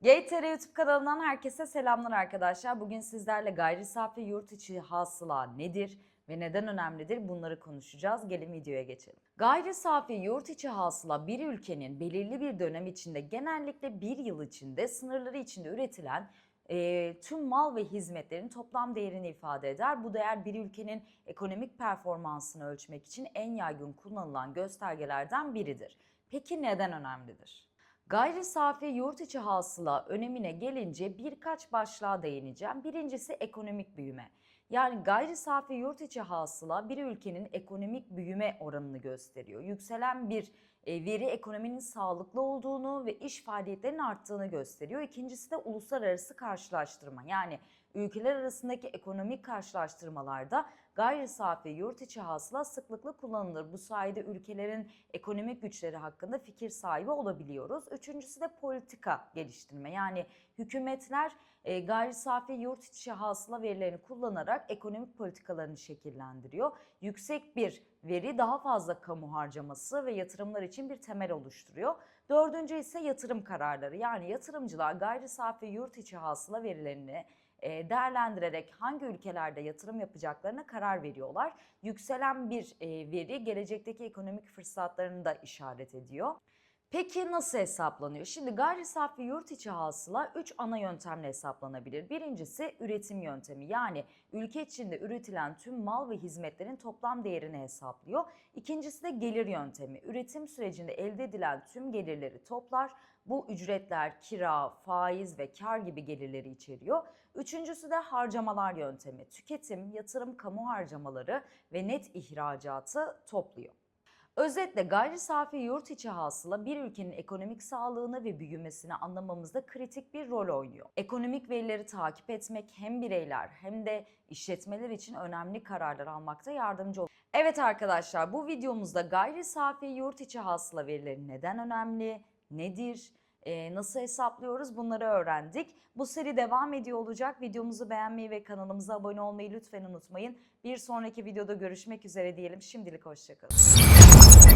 YTR YouTube kanalından herkese selamlar arkadaşlar. Bugün sizlerle gayri safi yurt içi hasıla nedir ve neden önemlidir bunları konuşacağız. Gelin videoya geçelim. Gayri safi yurt içi hasıla bir ülkenin belirli bir dönem içinde genellikle bir yıl içinde sınırları içinde üretilen e, tüm mal ve hizmetlerin toplam değerini ifade eder. Bu değer bir ülkenin ekonomik performansını ölçmek için en yaygın kullanılan göstergelerden biridir. Peki neden önemlidir? Gayri safi yurt içi hasıla önemine gelince birkaç başlığa değineceğim. Birincisi ekonomik büyüme. Yani gayri safi yurt içi hasıla bir ülkenin ekonomik büyüme oranını gösteriyor. Yükselen bir e, veri ekonominin sağlıklı olduğunu ve iş faaliyetlerinin arttığını gösteriyor. İkincisi de uluslararası karşılaştırma. Yani ülkeler arasındaki ekonomik karşılaştırmalarda gayri safi yurt içi hasıla sıklıkla kullanılır. Bu sayede ülkelerin ekonomik güçleri hakkında fikir sahibi olabiliyoruz. Üçüncüsü de politika geliştirme. Yani hükümetler e, gayri safi yurt içi hasıla verilerini kullanarak ekonomik politikalarını şekillendiriyor. Yüksek bir veri daha fazla kamu harcaması ve yatırımlar için bir temel oluşturuyor. Dördüncü ise yatırım kararları. Yani yatırımcılar gayri safi yurt içi hasıla verilerini e, değerlendirerek hangi ülkelerde yatırım yapacaklarına karar veriyorlar. Yükselen bir e, veri gelecekteki ekonomik fırsatlarını da işaret ediyor. Peki nasıl hesaplanıyor? Şimdi gayri safi yurt içi hasıla 3 ana yöntemle hesaplanabilir. Birincisi üretim yöntemi yani ülke içinde üretilen tüm mal ve hizmetlerin toplam değerini hesaplıyor. İkincisi de gelir yöntemi. Üretim sürecinde elde edilen tüm gelirleri toplar. Bu ücretler, kira, faiz ve kar gibi gelirleri içeriyor. Üçüncüsü de harcamalar yöntemi. Tüketim, yatırım, kamu harcamaları ve net ihracatı topluyor. Özetle gayri safi yurt içi hasıla bir ülkenin ekonomik sağlığını ve büyümesini anlamamızda kritik bir rol oynuyor. Ekonomik verileri takip etmek hem bireyler hem de işletmeler için önemli kararlar almakta yardımcı olur. Evet arkadaşlar bu videomuzda gayri safi yurt içi hasıla verileri neden önemli, nedir, e, nasıl hesaplıyoruz bunları öğrendik. Bu seri devam ediyor olacak. Videomuzu beğenmeyi ve kanalımıza abone olmayı lütfen unutmayın. Bir sonraki videoda görüşmek üzere diyelim. Şimdilik hoşçakalın.